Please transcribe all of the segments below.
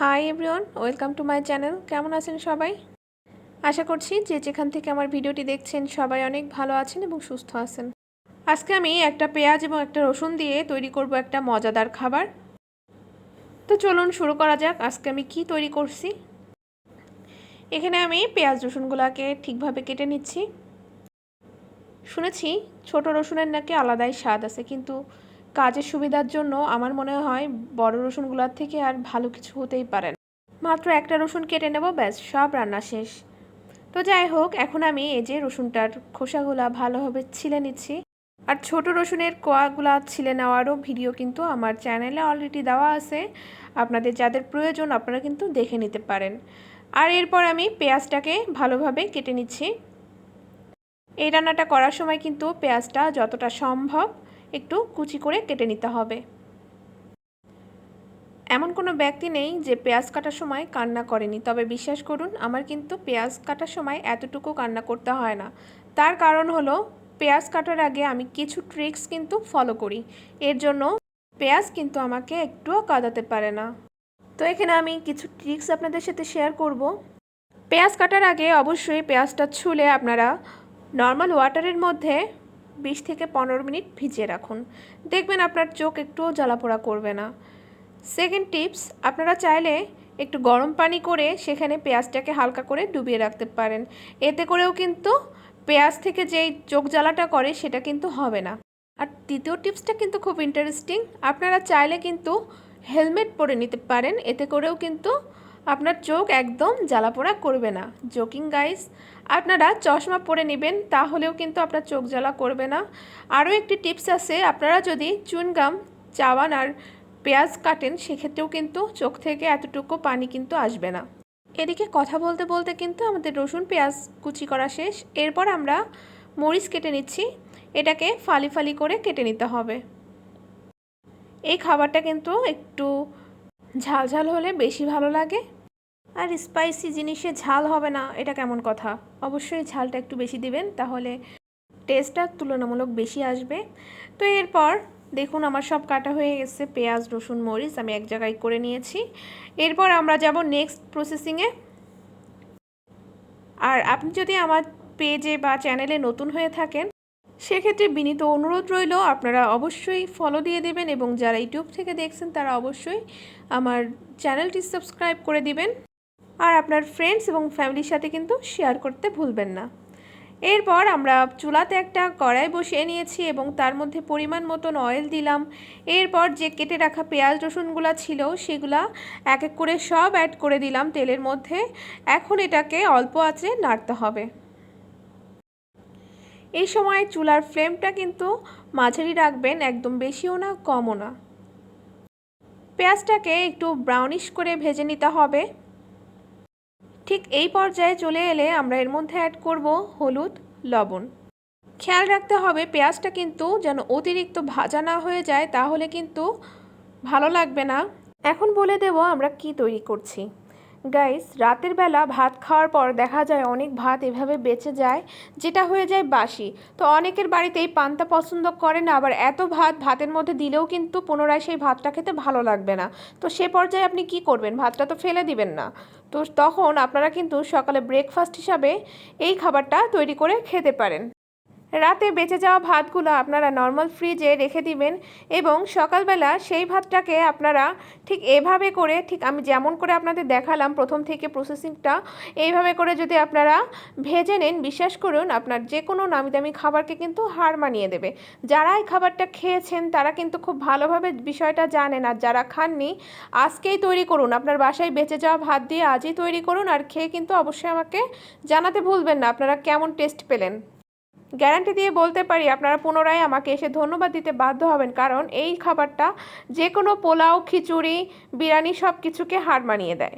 Hi everyone welcome to my channel কেমন আছেন সবাই? আশা করছি যে যেখান থেকে আমার ভিডিওটি দেখছেন সবাই অনেক ভালো আছেন এবং সুস্থ আছেন। আজকে আমি একটা পেঁয়াজ এবং একটা রসুন দিয়ে তৈরি করব একটা মজাদার খাবার। তো চলুন শুরু করা যাক, আজকে আমি কি তৈরি করছি। এখানে আমি পেঁয়াজ রসুনগুলোকে ঠিকভাবে কেটে নিচ্ছি। শুনেছি ছোট রসুনের নাকি আলাদাই স্বাদ আছে, কিন্তু কাজের সুবিধার জন্য আমার মনে হয় বড় রসুনগুলোর থেকে আর ভালো কিছু হতেই পারে মাত্র একটা রসুন কেটে নেব, ব্যাস, সব রান্না শেষ। তো যাই হোক, এখন আমি এই যে রসুনটার খোসাগুলা ভালোভাবে ছিলে নিচ্ছি। আর ছোট রসুনের কোয়াগুলা ছিলে নেওয়ারও ভিডিও কিন্তু আমার চ্যানেলে অলরেডি দেওয়া আছে। আপনাদের যাদের প্রয়োজন আপনারা কিন্তু দেখে নিতে পারেন। আর এরপর আমি পেঁয়াজটাকে ভালোভাবে কেটে নিচ্ছি। এই রান্নাটা করার সময় কিন্তু পেঁয়াজটা যতটা সম্ভব একটু কুচি করে কেটে নিতে হবে। এমন কোনো ব্যক্তি নেই যে পেঁয়াজ কাটার সময় কান্না করেনি। তবে বিশ্বাস করুন, আমার কিন্তু পেঁয়াজ কাটার সময় এতটুকু কান্না করতে হয় না। তার কারণ হলো, পেঁয়াজ কাটার আগে আমি কিছু ট্রিক্স কিন্তু ফলো করি। এর জন্য পেঁয়াজ কিন্তু আমাকে একটুও কাঁদাতে পারে না। তো এখানে আমি কিছু ট্রিক্স আপনাদের সাথে শেয়ার করব। পেঁয়াজ কাটার আগে অবশ্যই পেঁয়াজটা ছুলে আপনারা নর্মাল ওয়াটারের মধ্যে বিশ থেকে পনেরো মিনিট ভিজিয়ে রাখুন। দেখবেন আপনার চোখ একটুও জ্বালাপোড়া করবে না। সেকেন্ড টিপস, আপনারা চাইলে একটু গরম পানি করে সেখানে পেঁয়াজটাকে হালকা করে ডুবিয়ে রাখতে পারেন। এতে করেও কিন্তু পেঁয়াজ থেকে যেই চোখ জ্বালাটা করে সেটা কিন্তু হবে না। আর তৃতীয় টিপসটা কিন্তু খুব ইন্টারেস্টিং আপনারা চাইলে কিন্তু হেলমেট পরে নিতে পারেন। এতে করেও কিন্তু আপনার চোখ একদম জ্বালাপোড়া করবে না। জোকিং গাইস আপনারা চশমা পরে নেবেন, তাহলেও কিন্তু আপনার চোখ জ্বালা করবে না। আরও একটি টিপস আছে, আপনারা যদি চুনগাম, চাওয়ান আর পেঁয়াজ কাটেন, সেক্ষেত্রেও কিন্তু চোখ থেকে এতটুকু পানি কিন্তু আসবে না। এদিকে কথা বলতে বলতে কিন্তু আমাদের রসুন, পেঁয়াজ কুচি করা শেষ। এরপর আমরা মরিচ কেটে নিচ্ছি। এটাকে ফালি ফালি করে কেটে নিতে হবে। এই খাবারটা কিন্তু একটু ঝাল ঝাল হলে বেশি ভালো লাগে। আর স্পাইসি জিনিসে ঝাল হবে না, এটা কেমন কথা? অবশ্যই ঝালটা একটু বেশি দিবেন, তাহলে টেস্টটা তুলনামূলক বেশি আসবে। তো এরপর দেখুন আমার সব কাটা হয়ে গেছে, পেঁয়াজ, রসুন, মরিচ আমি এক জায়গায় করে নিয়েছি। এরপর আমরা যাব নেক্সট প্রসেসিংয়ে আর আপনি যদি আমার পেজে বা চ্যানেলে নতুন হয়ে থাকেন, সেক্ষেত্রে বিনীত অনুরোধ রইল, আপনারা অবশ্যই ফলো দিয়ে দেবেন এবং যারা ইউটিউব থেকে দেখছেন, তারা অবশ্যই আমার চ্যানেলটি সাবস্ক্রাইব করে দিবেন। আর আপনার ফ্রেন্ডস এবং ফ্যামিলির সাথে কিন্তু শেয়ার করতে ভুলবেন না। এরপর আমরা চুলাতে একটা কড়াই বসিয়ে নিয়েছি এবং তার মধ্যে পরিমাণ মতন অয়েল দিলাম। এরপর যে কেটে রাখা পেঁয়াজ, রসুনগুলো ছিল, সেগুলা এক এক করে সব অ্যাড করে দিলাম তেলের মধ্যে। এখন এটাকে অল্প আঁচে নাড়তে হবে। এই সময় চুলার ফ্লেমটা কিন্তু মাঝারি রাখবেন, একদম বেশিও না, কমও না। পেঁয়াজটাকে একটু ব্রাউনিশ করে ভেজে নিতে হবে। ঠিক এই পর্যায়ে চলে এলে আমরা এর মধ্যে অ্যাড করব হলুদ, লবণ। খেয়াল রাখতে হবে পেঁয়াজটা কিন্তু যেন অতিরিক্ত ভাজা না হয়ে যায়, তাহলে কিন্তু ভালো লাগবে না। এখন বলে দেব আমরা কি তৈরি করছি। গাইস রাতের বেলা ভাত খাওয়ার পর দেখা যায় অনেক ভাত এভাবে বেঁচে যায়, যেটা হয়ে যায় বাসি। তো অনেকের বাড়িতেই পান্তা পছন্দ করে না, আবার এত ভাত ভাতের মধ্যে দিলেও কিন্তু পুনরায় সেই ভাতটা খেতে ভালো লাগবে না। তো সে পর্যায়ে আপনি কি করবেন? ভাতটা তো ফেলে দিবেন না। তো তখন আপনারা কিন্তু সকালে ব্রেকফাস্ট হিসাবে এই খাবারটা তৈরি করে খেতে পারেন। রাতে বেঁচে যাওয়া ভাতগুলো আপনারা নর্মাল ফ্রিজে রেখে দিবেন এবং সকালবেলা সেই ভাতটাকে আপনারা ঠিক এভাবে করে, ঠিক আমি যেমন করে আপনাদের দেখালাম প্রথম থেকে প্রসেসিংটা এইভাবে করে যদি আপনারা ভেজে নেন, বিশ্বাস করুন আপনার যে কোনো নামি দামি খাবারকে কিন্তু হার মানিয়ে দেবে। যারা এই খাবারটা খেয়েছেন, তারা কিন্তু খুব ভালোভাবে বিষয়টা জানেন আর যারা খাননি, আজকেই তৈরি করুন। আপনার বাসায় বেঁচে যাওয়া ভাত দিয়ে আজই তৈরি করুন আর খেয়ে কিন্তু অবশ্যই আমাকে জানাতে ভুলবেন না। আপনারা কেমন টেস্ট পেলেন? গ্যারান্টি দিয়ে বলতে পারি, আপনারা পুনরায় আমাকে এসে ধন্যবাদ দিতে বাধ্য হবেন। কারণ এই খাবারটা যে কোনো পোলাও, খিচুড়ি, বিরিয়ানি সব কিছুকে হার মানিয়ে দেয়।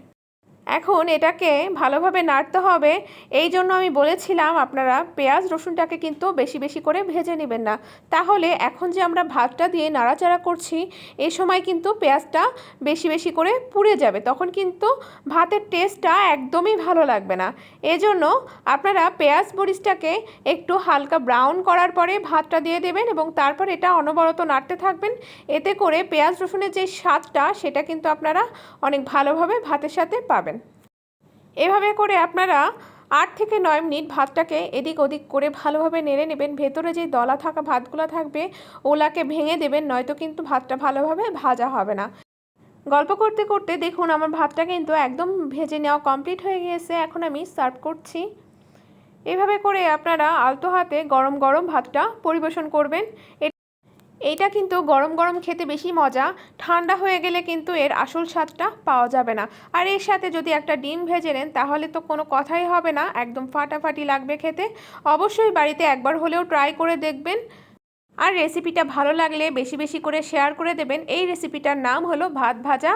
এখন এটাকে ভালোভাবে নাড়তে হবে। এই জন্য আমি বলেছিলাম আপনারা পেঁয়াজ রসুনটাকে কিন্তু বেশি বেশি করে ভেজে নেবেন না। তাহলে এখন যে আমরা ভাতটা দিয়ে নাড়াচাড়া করছি এই সময় কিন্তু পেঁয়াজটা বেশি বেশি করে পুড়ে যাবে। তখন কিন্তু ভাতের টেস্টটা একদমই ভালো লাগবে না। এজন্য আপনারা পেঁয়াজ মরিচটাকে একটু হালকা ব্রাউন করার পরে ভাতটা দিয়ে দেবেন এবং তারপর এটা অনবরত নাড়তে থাকবেন। এতে করে পেঁয়াজ রসুনের যে স্বাদটা, সেটা কিন্তু আপনারা অনেক ভালোভাবে ভাতের সাথে পাবেন। এভাবে করে আপনারা আট থেকে নয় মিনিট ভাতটাকে এদিক ওদিক করে ভালোভাবে নেড়ে নেবেন। ভেতরে যে দলা থাকা ভাতগুলো থাকবে, ওলাকে ভেঙে দেবেন, নয়তো কিন্তু ভাতটা ভালোভাবে ভাজা হবে না। গল্প করতে করতে দেখুন, আমার ভাতটা কিন্তু একদম ভেজে নেওয়া কমপ্লিট হয়ে গিয়েছে। এখন আমি সার্ভ করছি। এভাবে করে আপনারা আলতো হাতে গরম গরম ভাতটা পরিবেশন করবেন। এইটা কিন্তু গরম গরম খেতে বেশি মজা। ঠান্ডা হয়ে গেলে কিন্তু এর আসল স্বাদটা পাওয়া যাবে না। আর এর সাথে যদি একটা ডিম ভেজে নেন, তাহলে তো কোনো কথাই হবে না, একদম ফাটাফাটি লাগবে খেতে। অবশ্যই বাড়িতে একবার হলেও ট্রাই করে দেখবেন। আর রেসিপিটা ভালো লাগলে বেশি বেশি করে শেয়ার করে দেবেন। এই রেসিপিটার নাম হলো ভাত ভাজা।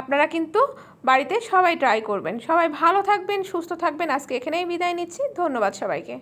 আপনারা কিন্তু বাড়িতে সবাই ট্রাই করবেন। সবাই ভালো থাকবেন, সুস্থ থাকবেন। আজকে এখানেই বিদায় নিচ্ছি। ধন্যবাদ সবাইকে।